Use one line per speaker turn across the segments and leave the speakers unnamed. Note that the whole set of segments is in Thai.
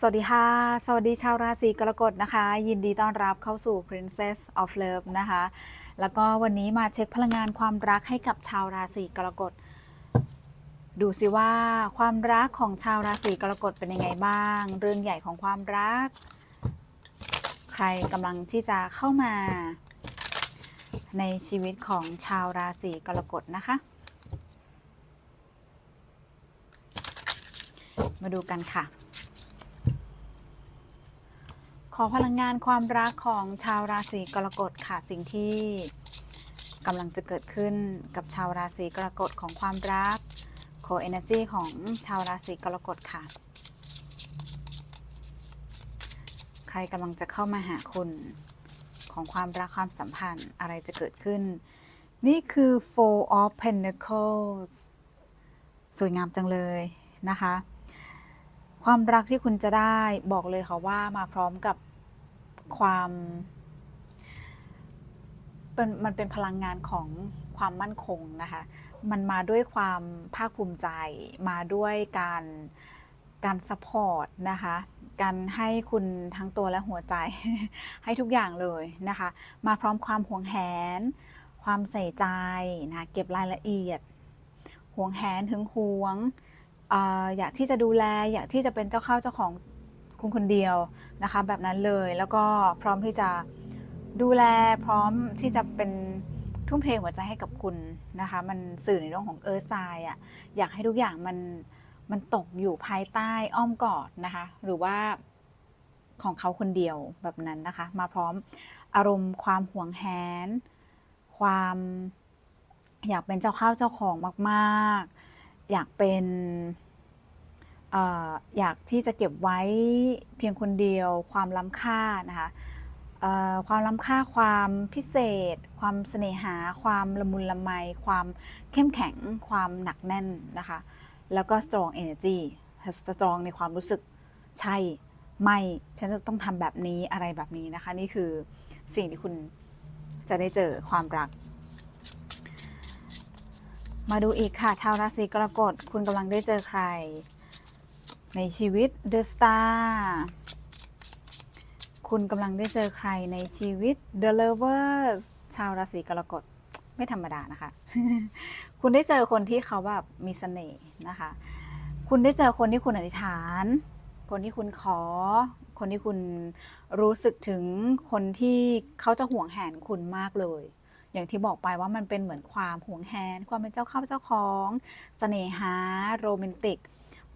สวัสดีค่ะ สวัสดีชาวราศีกรกฎนะคะ ยินดีต้อนรับเข้าสู่ Princess of Love นะคะ แล้วก็วันนี้มาเช็คพลังงานความรักให้กับชาวราศีกรกฎ ดูสิว่าความรักของชาวราศีกรกฎเป็นยังไงบ้าง เรื่องใหญ่ของความรัก ใครกำลังที่จะเข้ามา ในชีวิตของชาวราศีกรกฎนะคะ มาดูกันค่ะ ขอพลังงานความรักของชาวราศีกรกฎค่ะสิ่งที่กำลังจะเกิดขึ้นกับชาวราศีกรกฎของความรักโคเอเนจีของชาวราศีกรกฎค่ะ ใครกำลังจะเข้ามาหาคุณของความรักความสัมพันธ์อะไรจะเกิดขึ้น นี่คือ Four of Pentacles สวยงามจังเลยนะคะ ความรักที่คุณจะได้บอกเลยค่ะว่ามาพร้อมกับ ความเป็นมันเป็นพลังงานของความมั่นคงนะคะ มันมาด้วยความภาคภูมิใจ มาด้วยการการสปอร์ตนะคะ การให้คุณทั้งตัวและหัวใจ ให้ทุกอย่างเลยนะคะ มาพร้อมความห่วงแหน ความใส่ใจนะเก็บรายละเอียด ห่วงแหนถึงห่วงออยากที่จะดูแล อยากที่จะเป็นเจ้าเข้าเจ้าของ คุณคนเดียวนะคะแบบนั้นเลยแล้วก็พร้อมที่จะดูแลพร้อมที่จะเป็นทุ่มเทหัวใจให้กับคุณนะคะ มันสื่อในเรื่องของเออร์ไซอะอยากให้ทุกอย่างมันมันตกอยู่ภายใต้อ้อมกอดนะคะ หรือว่าของเขาคนเดียวแบบนั้นนะคะ มาพร้อมอารมณ์ความห่วงแหน ความอยากเป็นเจ้าข้าวเจ้าของมาก ๆ อยากเป็น เอออยากที่จะเก็บไว้เพียงคนเดียวความล้ำค่านะคะเอ่อความล้ำค่าความพิเศษ ความเสน่หา ความละมุนละไม ความเข้มแข็ง ความหนักแน่นนะคะ แล้วก็ strong energy strong ในความรู้สึกใช่ไม่ฉันจะต้องทำแบบนี้อะไรแบบนี้นะคะ นี่คือสิ่งที่คุณจะได้เจอความรัก มาดูอีกค่ะ ชาวราศีกรกฎคุณกำลังได้เจอใคร ในชีวิต The Star คุณกำลังได้เจอใครในชีวิต The Lovers ชาวราศีกรกฎไม่ธรรมดานะคะ คุณได้เจอคนที่เขาแบบมีเสน่ห์นะคะ คุณได้เจอคนที่คุณอธิษฐาน คนที่คุณขอ คนที่คุณรู้สึกถึงคนที่เขาจะห่วงแหนคุณมากเลย อย่างที่บอกไปว่ามันเป็นเหมือนความห่วงแหน ความเป็นเจ้าเข้าเจ้าของเสน่หาโรแมนติก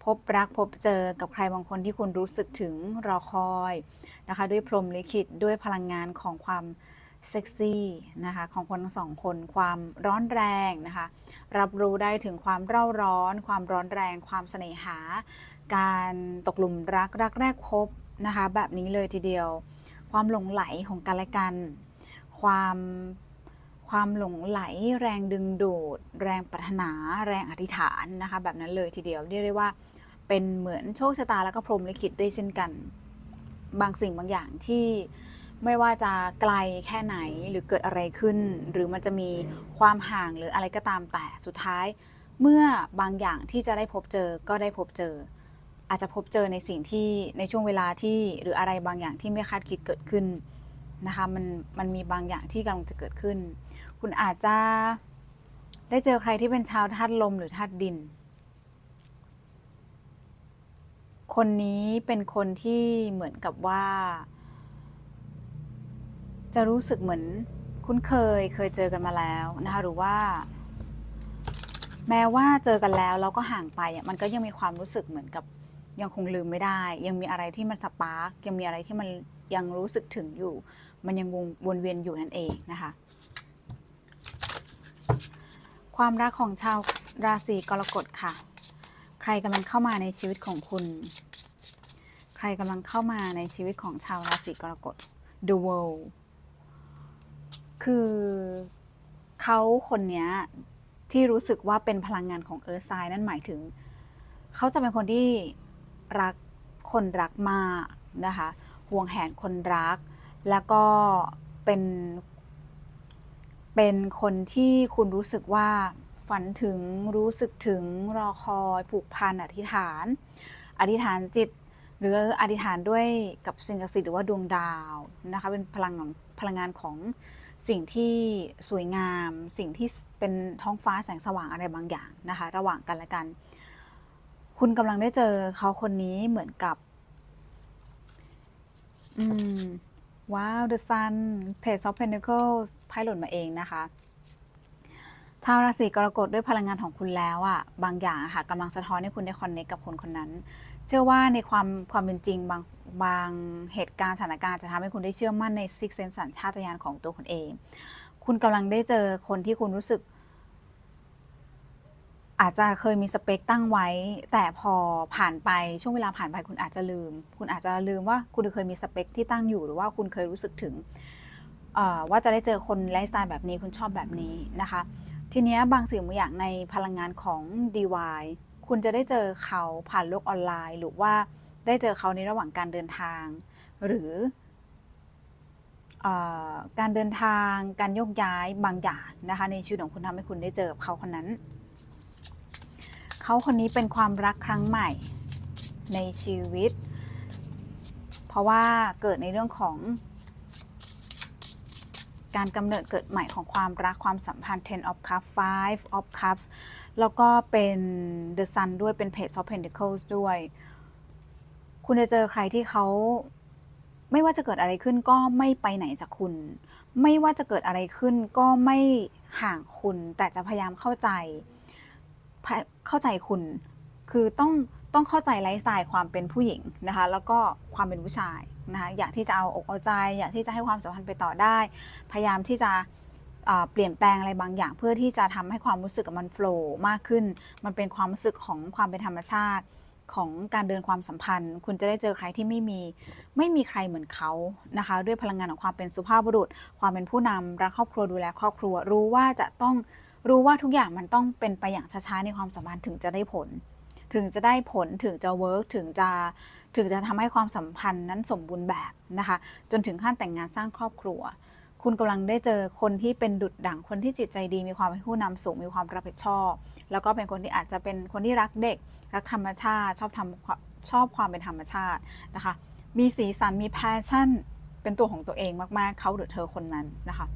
พบรักพบเจอกับใครบางคนที่คุณรู้สึกถึงรอคอยนะคะ ด้วยพรหมลิขิตด้วยพลังงานของความเซ็กซี่นะคะของคนทั้งสองคนความร้อนแรงนะคะ รับรู้ได้ถึงความเร่าร้อน ความร้อนแรง ความเสน่หา การตกหลุมรักรักแรกพบนะคะ แบบนี้เลยทีเดียว ความหลงไหลของกันและกัน ความความหลงไหล แรงดึงดูด แรงปรารถนา แรงอธิษฐานนะคะ แบบนั้นเลยทีเดียวเรียกได้ว่า เป็นเหมือนโชคชะตาแล้วก็พรหมลิขิตด้วยเช่นกัน บางสิ่งบางอย่างที่ไม่ว่าจะไกลแค่ไหนหรือเกิดอะไรขึ้น หรือมันจะมีความห่างหรืออะไรก็ตามแต่สุดท้าย เมื่อบางอย่างที่จะได้พบเจอก็ได้พบเจอ อาจจะพบเจอในสิ่งที่ในช่วงเวลาที่หรืออะไรบางอย่างที่ไม่คาดคิดเกิดขึ้นนะคะมันมันมีบางอย่างที่กำลังจะเกิดขึ้น คุณอาจจะได้เจอใครที่เป็นชาวธาตุลมหรือธาตุดิน คนนี้เป็นคนที่เหมือนกับว่า จะรู้สึกเหมือนคุ้นเคยเคยเจอกันมาแล้วนะคะหรือว่า แม้ว่าเจอกันแล้วเราก็ห่างไปมันก็ยังมีความรู้สึกเหมือนกับยังคงลืมไม่ได้ ยังมีอะไรที่มันสปาร์กยังมีอะไรที่มันยังรู้สึกถึงอยู่ มันยังวงวนเวียนอยู่นั่นเองนะคะ ความรักของชาวราศีกรกฎค่ะ ใครกำลังเข้ามาในชีวิตของคุณ ใครกำลังเข้ามาในชีวิตของชาวราศีกรกฎ The World คือเขาคนนี้ที่รู้สึกว่าเป็นพลังงานของเอิร์ธไซนั่นหมายถึง เขาจะเป็นคนที่รักคนรักมากนะคะห่วงแหนคนรัก แล้วก็เป็น เป็นคนที่คุณรู้สึกว่า ฝันถึงรู้สึกถึงรอคอยผูกพันอธิษฐาน อธิษฐานจิต หรืออธิษฐานด้วยกับสิ่งศักดิ์สิทธิ์หรือว่าดวงดาวนะคะเป็นพลังของพลังงานของสิ่งที่สวยงาม สิ่งที่เป็นท้องฟ้าแสงสว่างอะไรบางอย่างนะคะ ระหว่างกันและกัน คุณกำลังได้เจอเขาคนนี้เหมือนกับอืมว้าว The Sun Page of Pentacles ไพ่หล่นมาเองนะคะ ชาวราศีกรกฎด้วยพลังงานของคุณแล้วอะบางอย่างอะค่ะกำลังสะท้อนให้คุณได้คอนเนคกับคนคนนั้น เชื่อว่าในความความเป็นจริงบางบางเหตุการณ์สถานการณ์จะทำให้คุณได้เชื่อมั่นในซิกเซนสัญชาตญาณของตัวคุณเอง คุณกำลังได้เจอคนที่คุณรู้สึก อาจจะเคยมีสเปคตั้งไว้ แต่พอผ่านไปช่วงเวลาผ่านไปคุณอาจจะลืม คุณอาจจะลืมว่าคุณเคยมีสเปคที่ตั้งอยู่หรือว่าคุณเคยรู้สึกถึงว่าจะได้เจอคนไลฟ์สไตล์แบบนี้คุณชอบแบบนี้นะคะ ทีนี้บางสิ่งบางอย่างในพลังงานของ DY คุณจะได้เจอเขาผ่านโลกออนไลน์ หรือว่าได้เจอเขาในระหว่างการเดินทาง หรืออการเดินทาง การโยกย้ายบางอย่างนะคะในชีวิตของคุณทำให้คุณได้เจอเขาคนนั้น เขาคนนี้เป็นความรักครั้งใหม่ในชีวิต เพราะว่าเกิดในเรื่องของ การกำเนิดเกิดใหม่ของความรักความสัมพันธ์ ten of cups five of cups แล้วก็เป็น the sun ด้วยเป็น page of pentacles ด้วย คุณจะเจอใครที่เขาไม่ว่าจะเกิดอะไรขึ้นก็ไม่ไปไหนจากคุณ ไม่ว่าจะเกิดอะไรขึ้นก็ไม่ห่างคุณ แต่จะพยายามเข้าใจ เข้าใจคุณ คือต้อง ต้องเข้าใจไลฟ์สไตล์ความเป็นผู้หญิงนะคะ แล้วก็ความเป็นผู้ชายนะคะอยากที่จะเอาอกเอาใจ อยากที่จะให้ความสัมพันธ์ไปต่อได้ พยายามที่จะเปลี่ยนแปลงอะไรบางอย่าง เพื่อที่จะทำให้ความรู้สึกมันโฟล์มากขึ้น มันเป็นความรู้สึกของความเป็นธรรมชาติของการเดินความสัมพันธ์ คุณจะได้เจอใครที่ไม่มีไม่มีใครเหมือนเขานะคะ ด้วยพลังงานของความเป็นสุภาพบุรุษ ความเป็นผู้นำรักครอบครัวดูแลครอบครัว รู้ว่าจะต้องรู้ว่าทุกอย่างมันต้องเป็นไปอย่างช้าๆในความสัมพันธ์ถึงจะได้ผล ถึงจะได้ผลถึงจะเวิร์กถึงจะถึงจะทำให้ความสัมพันธ์นั้นสมบูรณ์แบบนะคะ จนถึงขั้นแต่งงานสร้างครอบครัว คุณกำลังได้เจอคนที่เป็นดุจดั่งคนที่จิตใจดี มีความเป็นผู้นำสูงมีความรับผิดชอบ แล้วก็เป็นคนที่อาจจะเป็นคนที่รักเด็ก รักธรรมชาติ ชอบทำชอบความเป็นธรรมชาตินะคะ มีสีสันมีแพชชั่น เป็นตัวของตัวเองมาก ๆเขาหรือเธอคนนั้นนะคะ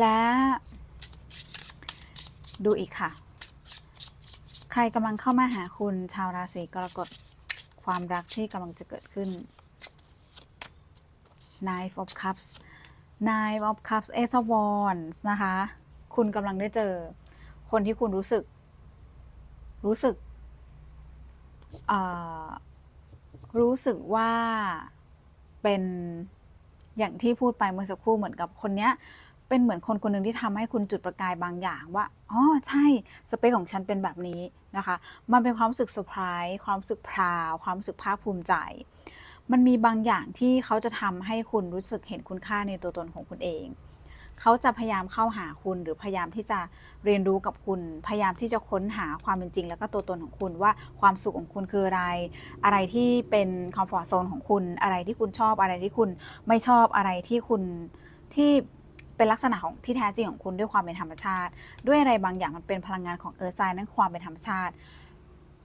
และ ดูอีกค่ะ ใครกำลังเข้ามาหาคุณชาวราศีกรกฎความรักที่กำลังจะเกิดขึ้น Knife of Cups Nine of Cups Ace of Wands นะคะ คุณกำลังได้เจอ คนที่คุณรู้สึก รู้สึก รู้สึกว่าเป็นอย่างที่พูดไปเมื่อสักครู่เหมือนกับคนเนี้ย เป็นเหมือนคนคนหนึ่งที่ทำให้คุณจุดประกายบางอย่างว่าอ๋อใช่สเปคของฉันเป็นแบบนี้นะคะ มันเป็นความรู้สึกเซอร์ไพรส์ความรู้สึกพราวความรู้สึกภาคภูมิใจ มันมีบางอย่างที่เขาจะทำให้คุณรู้สึกเห็นคุณค่าในตัวตนของคุณเองเขาจะพยายามเข้าหาคุณหรือพยายามที่จะเรียนรู้กับคุณ พยายามที่จะค้นหาความเป็นจริง แล้วก็ตัวตนของคุณว่าความสุขของคุณคืออะไร อะไรที่เป็นคอมฟอร์ทโซนของคุณ อะไรที่คุณชอบอะไรที่คุณไม่ชอบอะไรที่คุณที่ เป็นลักษณะของที่แท้จริงของคุณด้วยความเป็นธรรมชาติ ด้วยอะไรบางอย่างมันเป็นพลังงานของเออร์ไซน์นั้นความเป็นธรรมชาติ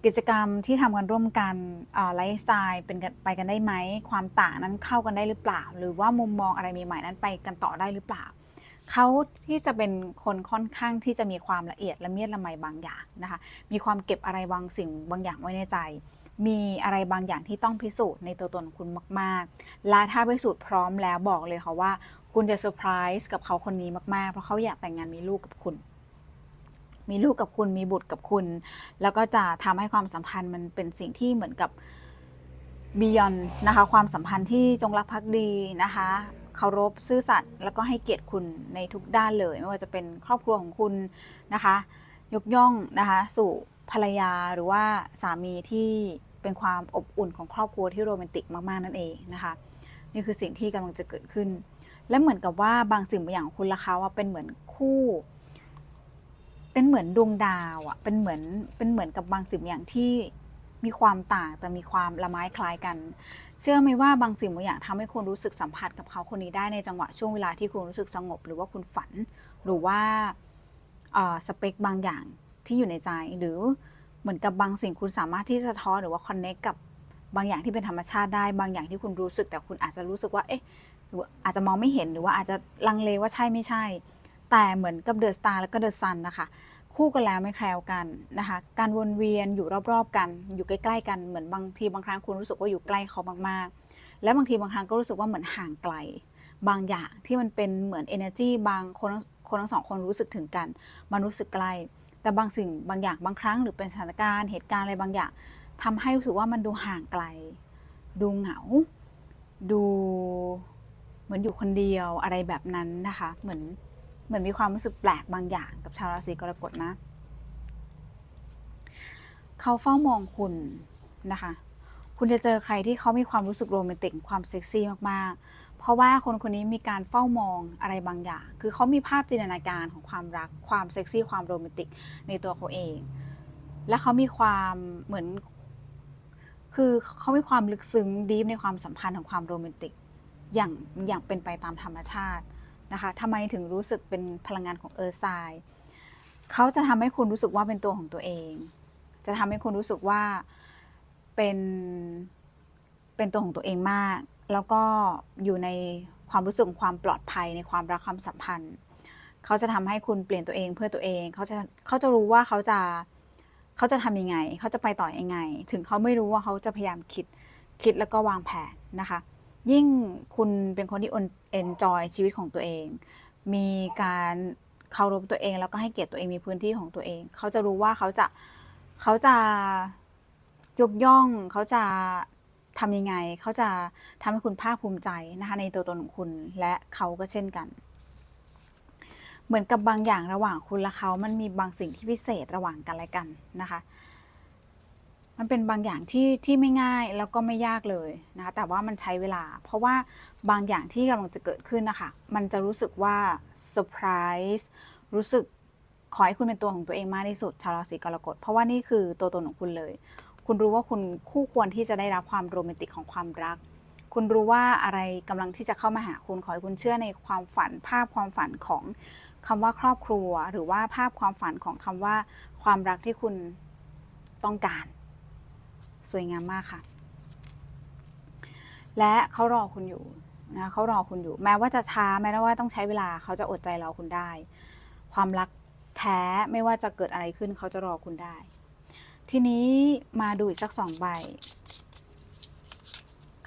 กิจกรรมที่ทำกันร่วมกันไลฟ์สไตล์เป็นไปกันได้ไหมความต่างนั้นเข้ากันได้หรือเปล่า หรือว่ามุมมองอะไรใหม่ๆนั้นไปกันต่อได้หรือเปล่าเขาที่จะเป็นคนค่อนข้างที่จะมีความละเอียดละเมียดละไมบางอย่างนะคะ มีความเก็บอะไรบางสิ่งบางอย่างไว้ในใจ มีอะไรบางอย่างที่ต้องพิสูจน์ในตัวตนคุณมาก ๆ และถ้าพิสูจน์พร้อมแล้วบอกเลยค่ะว่า คุณจะเซอร์ไพรส์กับเขาคนนี้มาก ๆ เพราะเขาอยากแต่งงานมีลูกกับคุณ มีลูกกับคุณมีบุตรกับคุณ แล้วก็จะทำให้ความสัมพันธ์มันเป็นสิ่งที่เหมือนกับบียอนนะคะ ความสัมพันธ์ที่จงรักภักดีนะคะเคารพซื่อสัตย์แล้วก็ให้เกียรติคุณในทุกด้านเลย ไม่ว่าจะเป็นครอบครัวของคุณนะคะ ยกย่องนะคะสู่ภรรยาหรือว่าสามีที่เป็นความอบอุ่นของครอบครัวที่โรแมนติกมาก ๆ นั่นเองนะคะ นี่คือสิ่งที่กำลังจะเกิดขึ้น และเหมือนกับว่าบางสิ่งบางอย่างคุณละเขาว่าเป็นเหมือนคู่ เป็นเหมือนดวงดาวอะเป็นเหมือนเป็นเหมือนกับบางสิ่งอย่างที่มีความต่างแต่มีความละไม้คล้ายกัน เชื่อไหมว่าบางสิ่งบางอย่างทำให้คุณรู้สึกสัมผัสกับเขาคนนี้ได้ในจังหวะช่วงเวลาที่คุณรู้สึกสงบ หรือว่าคุณฝัน หรือว่าสเปคบางอย่างที่อยู่ในใจ หรือเหมือนกับบางสิ่งคุณสามารถที่จะท้อหรือว่าคอนเน c t กับบางอย่างที่เป็นธรรมชาติได้ บางอย่างที่คุณรู้สึกแต่คุณอาจจะรู้สึกว่า เอ๊ะ หรือาอาจจะมองไม่เห็นหรือว่าอาจจะลังเลว่าใช่ไม่ใช่ แต่เหมือนกับเดอะสตาร์แล้วก็เดอะซันนะคะคู่กันแล้วไม่แคล้วกันนะคะ การวนเวียนอยู่รอบๆกัน อยู่ใกล้ๆกันเหมือนบางทีบางครั้งคุณรู้สึกว่าอยู่ใกล้เขามากๆ และบางทีบางครั้งก็รู้สึกว่าเหมือนห่างไกล บางอย่างที่มันเป็นเหมือน energy บางคนคนทั้งสองคนรู้สึกถึงกัน มันรู้สึกใกล้ แต่บางสิ่งบางอย่างบางครั้งหรือเป็นสถานการณ์เหตุการณ์อะไรบางอย่างทำให้รู้สึกว่ามันดูห่างไกล ดูเหงา ดู เหมือนอยู่คนเดียวอะไรแบบนั้นนะคะ เหมือนเหมือนมีความรู้สึกแปลกบางอย่างกับชาวราศีกรกฎนะ เขาเฝ้ามองคุณนะคะ คุณจะเจอใครที่เขามีความรู้สึกโรแมนติกความเซ็กซี่มากๆ เพราะว่าคนคนนี้มีการเฝ้ามองอะไรบางอย่าง คือเขามีภาพจินตนาการของความรัก ความเซ็กซี่ ความโรแมนติกในตัวเขาเอง และเขามีความเหมือน คือเขามีความลึกซึ้งดีฟในความสัมพันธ์ของความโรแมนติก อย่างอย่างเป็นไปตามธรรมชาตินะคะทำไมถึงรู้สึกเป็นพลังงานของเออร์ไซด์เขาจะทำให้คุณรู้สึกว่าเป็นตัวของตัวเอง จะทำให้คุณรู้สึกว่าเป็นเป็นตัวของตัวเองมาก แล้วก็อยู่ในความรู้สึกความปลอดภัยในความรักความสัมพันธ์ เขาจะทำให้คุณเปลี่ยนตัวเองเพื่อตัวเอง เขาจะเขาจะรู้ว่าเขาจะเขาจะทำยังไง เขาจะไปต่อยังไง ถึงเขาไม่รู้ว่าเขาจะพยายามคิดคิดแล้วก็วางแผนนะคะ ยิ่งคุณเป็นคนที่เอนจอยชีวิตของตัวเอง มีการเคารพตัวเอง แล้วก็ให้เกียรติตัวเองมีพื้นที่ของตัวเอง เขาจะรู้ว่าเขาจะเขาจะยกย่องเขาจะทำยังไง เขาจะทำให้คุณภาคภูมิใจนะคะในตัวตนของคุณและเขาก็เช่นกัน เหมือนกับบางอย่างระหว่างคุณและเขามันมีบางสิ่งที่พิเศษระหว่างกันและกันนะคะ มันเป็นบางอย่างที่ที่ไม่ง่ายแล้วก็ไม่ยากเลยนะคะแต่ว่ามันใช้เวลา เพราะว่าบางอย่างที่กำลังจะเกิดขึ้นนะคะมันจะรู้สึกว่าเซอร์ไพรส์รู้สึกขอให้คุณเป็นตัวของตัวเองมากที่สุดชาวราศีกรกฎเพราะว่านี่คือตัวตนของคุณเลย คุณรู้ว่าคุณคู่ควรที่จะได้รับความโรแมนติกของความรัก คุณรู้ว่าอะไรกำลังที่จะเข้ามาหาคุณขอให้คุณเชื่อในความฝันภาพความฝันของคำว่าครอบครัว หรือว่าภาพความฝันของคำว่าความรักที่คุณต้องการ สวยงามมากค่ะ และเขารอคุณอยู่นะเขารอคุณอยู่ แม้ว่าจะช้าแม้ว่าต้องใช้เวลาเขาจะอดใจรอคุณได้ ความรักแท้ไม่ว่าจะเกิดอะไรขึ้นเขาจะรอคุณได้ ทีนี้มาดูอีกสักสองใบ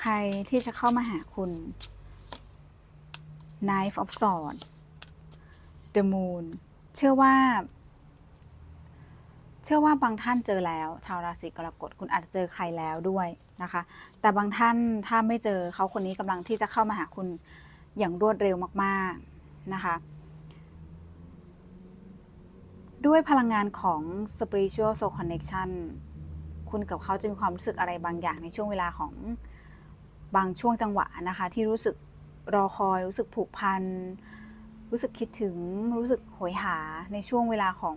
ใครที่จะเข้ามาหาคุณ Knife of Swords The Moon เชื่อว่า ชื่อว่าบางท่านเจอแล้ว ชาวราศีกรกฎคุณอาจจะเจอใครแล้วด้วยนะคะ แต่บางท่านถ้าไม่เจอเขาคนนี้กำลังที่จะเข้ามาหาคุณอย่างรวดเร็วมากๆนะคะ ด้วยพลังงานของ spiritual soul connection คุณกับเขาจะมีความรู้สึกอะไรบางอย่างในช่วงเวลาของบางช่วงจังหวะนะคะ ที่รู้สึกรอคอยรู้สึกผูกพัน รู้สึกคิดถึงรู้สึกโหยหาในช่วงเวลาของ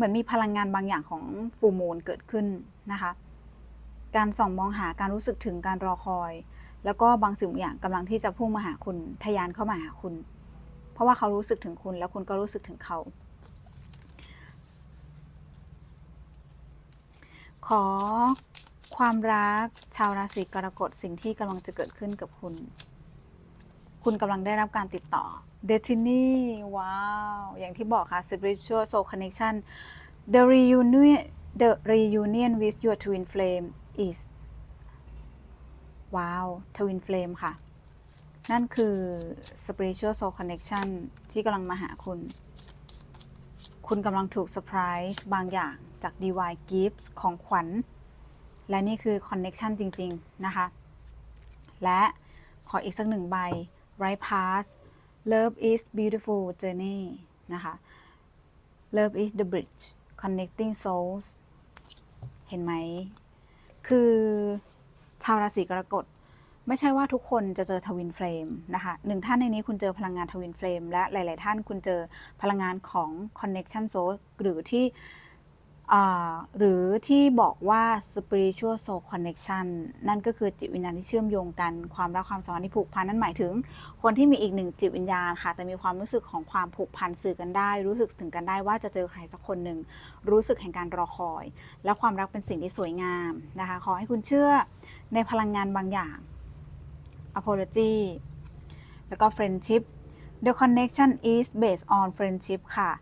เหมือนมีพลังงานบางอย่างของฟูมูลเกิดขึ้นนะคะ การส่องมองหาการรู้สึกถึงการรอคอย แล้วก็บางสิ่งบางอย่างกำลังที่จะพุ่งมาหาคุณทะยานเข้ามาหาคุณ เพราะว่าเขารู้สึกถึงคุณแล้วคุณก็รู้สึกถึงเขา ขอความรักชาวราศีกรกฎสิ่งที่กำลังจะเกิดขึ้นกับคุณ คุณกำลังได้รับการติดต่อ Destiny ว้าว อย่างที่บอกค่ะ Spiritual Soul Connection The reunion The reunion with your twin flame is ว้าว twin flame ค่ะ นั่นคือ Spiritual Soul Connection ที่กำลังมาหาคุณ คุณกำลังถูกเซอร์ไพรส์บางอย่างจาก Divine Gifts ของขวัญ และนี่คือ Connection จริง ๆ นะคะ และขออีกสักหนึ่งใบ Right Path Love is beautiful journey นะคะ Love is the bridge connecting souls เห็นไหม คือชาวราศีกรกฎไม่ใช่ว่าทุกคนจะเจอทวินเฟลมนะคะหนึ่งท่านในนี้คุณเจอพลังงานทวินเฟลมและหลาย ๆ ท่านคุณเจอพลังงานของ Connection Soul หรือที่ หรือที่บอกว่า spiritual soul connection นั่นก็คือจิตวิญญาณที่เชื่อมโยงกันความรักความสัมพันธ์ที่ผูกพันนั่นหมายถึง คนที่มีอีกหนึ่งจิตวิญญาณค่ะ แต่มีความรู้สึกของความผูกพันสื่อกันได้ รู้สึกถึงกันได้ว่าจะเจอใครสักคนหนึ่งรู้สึกแห่งการรอคอย และความรักเป็นสิ่งที่สวยงามนะคะขอให้คุณเชื่อในพลังงานบางอย่าง apology แล้วก็ friendship the connection is based on friendship ค่ะ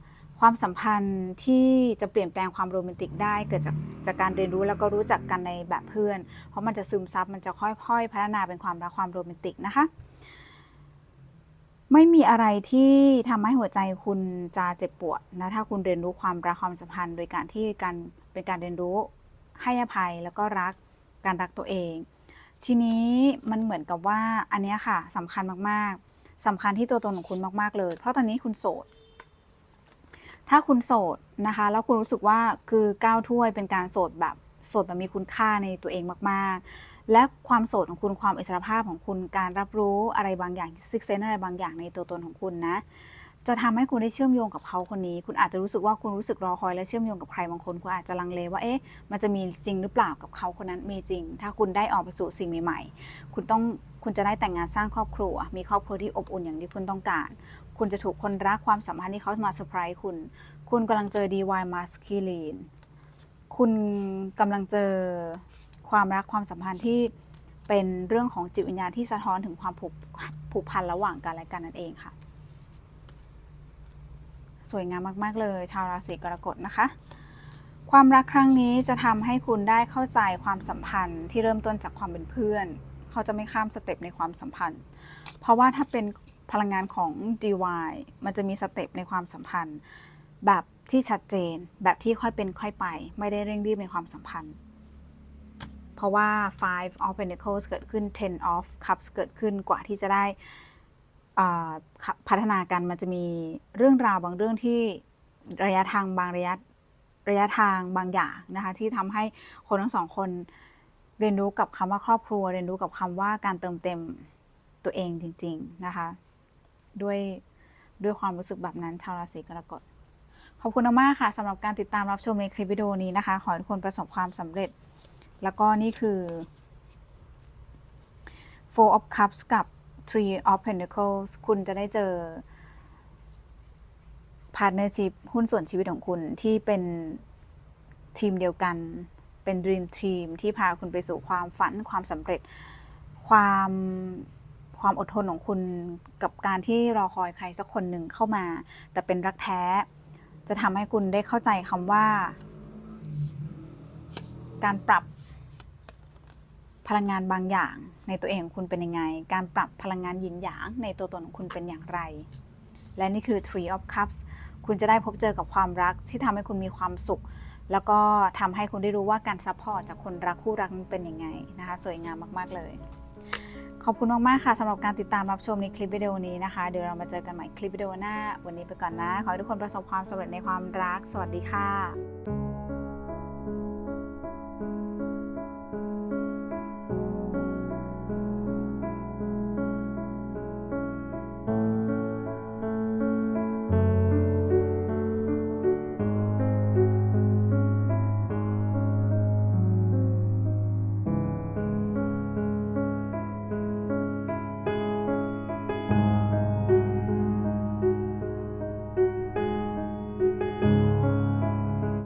ความสัมพันธ์ที่จะเปลี่ยนแปลงความโรแมนติกได้เกิดจากจากการเรียนรู้แล้วก็รู้จักกันในแบบเพื่อน เพราะมันจะซึมซับมันจะค่อยๆ พัฒนาเป็นความรักความโรแมนติกนะคะ ไม่มีอะไรที่ทำให้หัวใจคุณจะเจ็บปวดนะถ้าคุณเรียนรู้ความรักความสัมพันธ์ โดยการที่การเป็นการเรียนรู้ให้อภัยแล้วก็รักการรักตัวเอง ทีนี้มันเหมือนกับว่าอันนี้ค่ะสำคัญมากๆสำคัญที่ตัวตนของคุณมากๆเลย เพราะตอนนี้คุณโสด ถ้าคุณโสดนะคะ แล้วคุณรู้สึกว่าคือก้าวถ้วยเป็นการโสดแบบโสดแบบมีคุณค่าในตัวเองมากๆ และความโสดของคุณความอิสรภาพของคุณการรับรู้อะไรบางอย่างซิกเซนอะไรบางอย่างในตัวตนของคุณนะ จะทำให้คุณได้เชื่อมโยงกับเขาคนนี้ คุณอาจจะรู้สึกว่าคุณรู้สึกรอคอยและเชื่อมโยงกับใครบางคนคุณอาจจะลังเลว่าเอ๊ะมันจะมีจริงหรือเปล่ากับเขาคนนั้นมีจริง ถ้าคุณได้ออกไปสู่สิ่งใหม่ ๆ คุณต้องคุณจะได้แต่งงานสร้างครอบครัว มีครอบครัวที่อบอุ่นอย่างที่คุณต้องการ คุณจะถูกคนรักความสัมพันธ์ที่เขามาเซอร์ไพรส์คุณ คุณกำลังเจอ DY Masculine คุณกำลังเจอความรักความสัมพันธ์ที่เป็นเรื่องของจิตวิญญาณที่สะท้อนถึงความผูกผูกพันระหว่างกันและกันนั่นเองค่ะ สวยงามมาก ๆ เลย ชาวราศีกรกฎนะคะ ความรักครั้งนี้จะทำให้คุณได้เข้าใจความสัมพันธ์ที่เริ่มต้นจากความเป็นเพื่อน เขาจะไม่ข้ามสเต็ปในความสัมพันธ์ เพราะว่าถ้าเป็น พลังงานของ DY มันจะมีสเต็ปในความสัมพันธ์ แบบที่ชัดเจนแบบที่ค่อยเป็นค่อยไป ไม่ได้เร่งรีบในความสัมพันธ์ เพราะว่า five of pentacles เกิดขึ้น ten of cups เกิดขึ้นกว่าที่จะได้พัฒนากันมันจะมีเรื่องราวบางเรื่องที่ระยะทางบางระยะระยะทางบางอย่างนะคะที่ทำให้คนทั้งสองคนเรียนรู้กับคำว่าครอบครัว เรียนรู้กับคำว่าการเติมเต็มตัวเองจริง ๆ นะคะ ด้วยด้วยความรู้สึกแบบนั้นชาวราศีกรกฎขอบคุณมากค่ะสำหรับการติดตามรับชมในคลิปวิดีโอนี้นะคะ ขอให้ทุกคนประสบความสำเร็จ แล้วก็นี่คือ Four of Cups กับ Three of Pentacles คุณจะได้เจอ Partnership หุ้นส่วนชีวิตของคุณที่เป็นทีมเดียวกัน เป็น Dream Team ที่พาคุณไปสู่ความฝันความสำเร็จความ ความอดทนของคุณกับการที่รอคอยใครสักคนหนึ่งเข้ามา แต่เป็นรักแท้ จะทำให้คุณได้เข้าใจคำว่า การปรับพลังงานบางอย่างในตัวเองของคุณเป็นยังไง การปรับพลังงานหยินหยางในตัวตนของคุณเป็นอย่างไร และนี่คือ Three of Cups คุณจะได้พบเจอกับความรักที่ทำให้คุณมีความสุข แล้วก็ทำให้คุณได้รู้ว่าการซัพพอร์ตจากคนรักคู่รักเป็นยังไงนะคะ สวยงามมาก ๆ เลย อบคุณมากๆค่ะสำหรับการติดตามรับชมในคลิปวิดีโอนี้นะคะ เดี๋ยวเรามาเจอกันใหม่คลิปวิดีโอหน้า วันนี้ไปก่อนนะ ขอให้ทุกคนประสบความสำเร็จในความรัก สวัสดีค่ะ